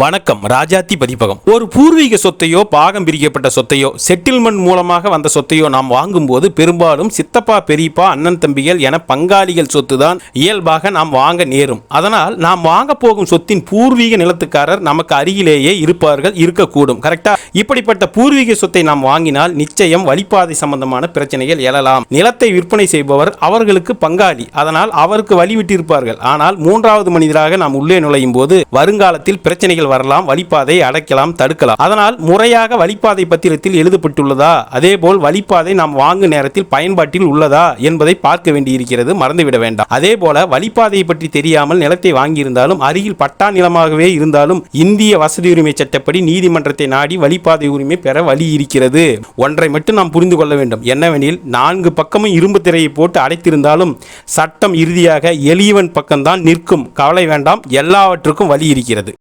வணக்கம். ராஜாத்தி பதிப்பகம். ஒரு பூர்வீக சொத்தையோ பாகம் பிரிக்கப்பட்ட சொத்தையோ செட்டில்மெண்ட் மூலமாக வந்த சொத்தையோ நாம் வாங்கும்போது பெரும்பாலும் சித்தப்பா பெரியப்பா அண்ணன் தம்பிகள் என பங்காளிகள் சொத்து தான் இயல்பாக நாம் வாங்க நேரும். அதனால் நாம் வாங்க போகும் சொத்தின் பூர்வீக நிலத்துக்காரர் நமக்கு அருகிலேயே இருப்பார்கள் இருக்கக்கூடும். கரெக்டா இப்படிப்பட்ட பூர்வீக சொத்தை நாம் வாங்கினால் நிச்சயம் வழிபாதை சம்பந்தமான பிரச்சனைகள் எழலாம். நிலத்தை விற்பனை செய்பவர் அவர்களுக்கு பங்காளி. அதனால் அவருக்கு வழிவிட்டிருப்பார்கள். ஆனால் மூன்றாவது மனிதராக நாம் உள்ளே நுழையும் போது வருங்காலத்தில் பிரச்சனைகள் வரலாம் வழிப்பாதை அடைக்கலாம் தடுக்கலாம். அதனால் முறையாக வழிப்பாதை பத்திரத்தில் எழுதப்பட்டுள்ளதா? அதேபோல் வழிப்பாதை நாம் வாங்கும் நேரத்தில் பயன்பாட்டில் உள்ளதா என்பதை பார்க்க வேண்டியிருக்கிறது மறந்துவிட வேண்டாம். அதே போல வழிப்பாதையை பற்றி தெரியாமல் நிலத்தை வாங்கியிருந்தாலும் அருகில் பட்டா நிலமாகவே இருந்தாலும் இந்திய வசதி உரிமை சட்டப்படி நீதிமன்றத்தை நாடி வழிப்பாதை உரிமை பெற வழி இருக்கிறது. ஒன்றை மட்டும் நாம் புரிந்து கொள்ள வேண்டும். என்னவெனில் நான்கு பக்கமும் இரும்பு திரையை போட்டு அடைத்திருந்தாலும் சட்டம் இறுதியாக எளியவன் பக்கம்தான் நிற்கும். கவலை வேண்டாம். எல்லாவற்றுக்கும் வழி இருக்கிறது.